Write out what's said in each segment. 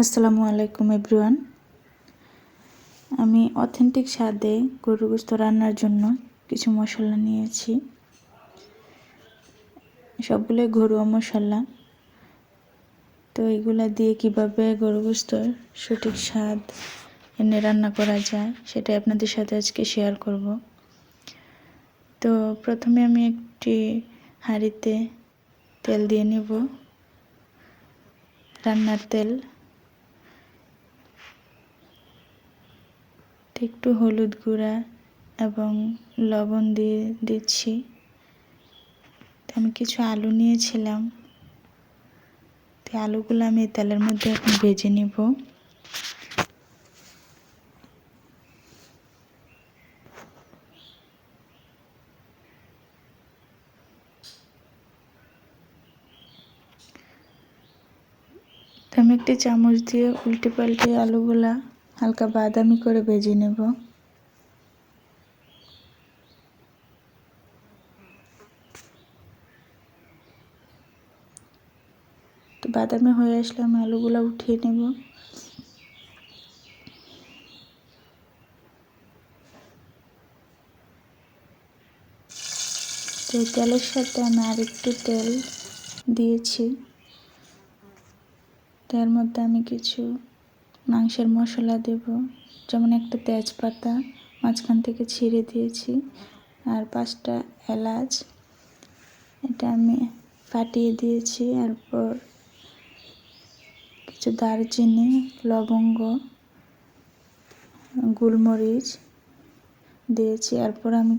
আসসালামু আলাইকুম, এভরিওয়ান। আমি অথেন্টিক স্বাদে গরু গোস্ত রান্নার জন্য কিছু মশলা নিয়েছি। সবগুলোই ঘরোয়া মশলা। তো এগুলা দিয়ে কীভাবে গরু গোস্তর সঠিক স্বাদ এনে রান্না করা যায় সেটা আপনাদের সাথে আজকে শেয়ার করব। তো প্রথমে আমি একটি হাঁড়িতে তেল দিয়ে নেব। রান্নার তেল একটু হলুদ গুঁড়া এবং লবণ দিয়ে দিচ্ছি। আমি কিছু আলু নিয়েছিলাম। তো আলুগুলো আমি তেলের মধ্যে এখন ভেজে নিব। আমি একটি চামচ দিয়ে উল্টে পাল্টে আলুগুলা হালকা বাদামি করে ভেজে নেব। তো বাদামি হয়ে আসলে আমি আলুগুলো উঠিয়ে নেব। তো তেলের সাথে আমি আরেকটু তেল দিয়েছি। তার মধ্যে আমি কিছু মাংসের মশলা দেব। যেমন একটা তেজপাতা মাঝখান থেকে ছিঁড়ে দিয়েছি। আর পাঁচটা এলাচ এটা আমি ফাটিয়ে দিয়েছি। এরপর কিছু দারচিনি, লবঙ্গ, গোলমরিচ দিয়েছি। এরপর আমি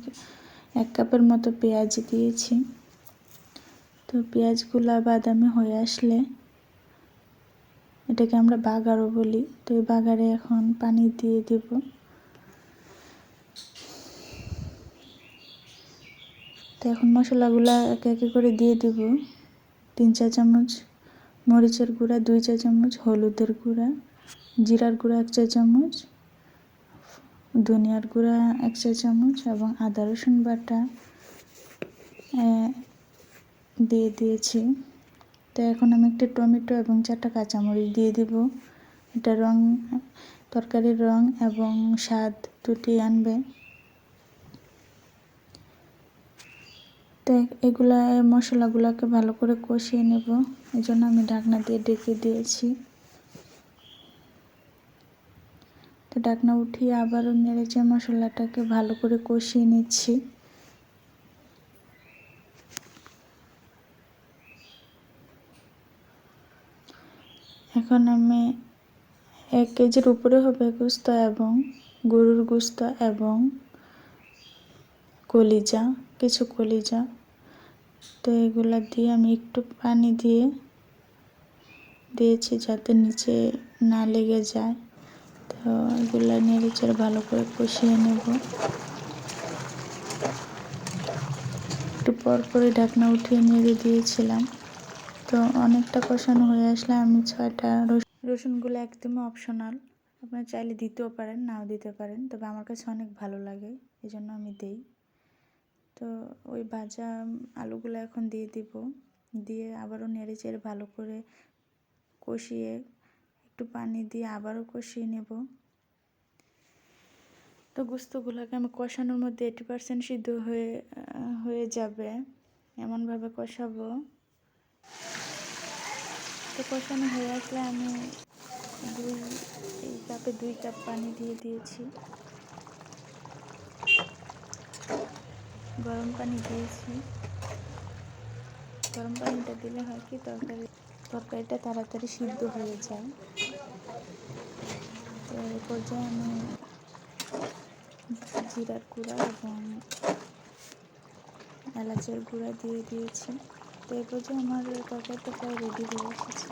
এক কাপের মতো পেঁয়াজ দিয়েছি। তো পেঁয়াজগুলো বাদামি হয়ে আসলে এটাকে আমরা বাগারও বলি। তো এই বাগারে এখন পানি দিয়ে দেব। তো এখন মশলাগুলো একে একে করে দিয়ে দেব। তিন চা চামচ মরিচের গুঁড়া, দুই চা চামচ হলুদের গুঁড়া, জিরার গুঁড়া এক চা চামচ, ধনিয়ার গুঁড়া এক চা চামচ এবং আদা রসুন বাটা দিয়ে দিয়েছি। তো এখন আমি একটা টমেটো এবং চারটা কাঁচামরিচ দিয়ে দিব। এটা রং, তরকারির রং এবং স্বাদ দুটি আনবে। তো এগুলা মশলাগুলোকে ভালো করে কষিয়ে নেব। এই জন্য আমি ঢাকনা দিয়ে ডেকে দিয়েছি। তো ঢাকনা উঠিয়ে আবারও নেড়েছে মশলাটাকে ভালো করে কষিয়ে নিচ্ছি। এখন আমি এক কেজির উপরে হবে গুস্ত এবং গরুর গুস্ত এবং কলিজা, কিছু কলিজা। তো এগুলা দিয়ে আমি একটু পানি দিয়ে দিয়েছি যাতে নিচে না লেগে যায়। তো এগুলো নেড়ে চেড়ে ভালো করে কষিয়ে নেব। একটু পর পরে ঢাকনা উঠিয়ে নেড়ে দিয়েছিলাম। তো অনেকটা কষানো হয়ে আসলে আমি ছয়টা রসুনগুলো একদমই অপশনাল আপনারা চাইলে দিতেও পারেন, নাও দিতে পারেন। তবে আমার কাছে অনেক ভালো লাগে এই জন্য আমি দিই। তো ওই ভাজা আলুগুলো এখন দিয়ে দিব। দিয়ে আবারও নেড়ে চেড়ে ভালো করে কষিয়ে একটু পানি দিয়ে আবারও কষিয়ে নেব। তো গুস্তগুলোকে আমি কষানোর মধ্যে এইটি পার্সেন্ট সিদ্ধ হয়ে হয়ে যাবে। এমনভাবে কষাবো। তো কষানো হয়ে আসলে আমি দুই, এই কাপে দুই কাপ পানি দিয়ে দিয়েছি। গরম পানি দিয়েছি। গরম পানিটা দিলে হয় কি তরকারি, তরকারিটা তাড়াতাড়ি সিদ্ধ হয়ে যায়। তো এই পর্যায়ে আমি জিরার গুঁড়া এবং এলাচের গুঁড়া দিয়ে দিয়েছি। তো এই পর্যায়ে আমার তরকারিটা প্রায় রেডি হয়ে এসেছে।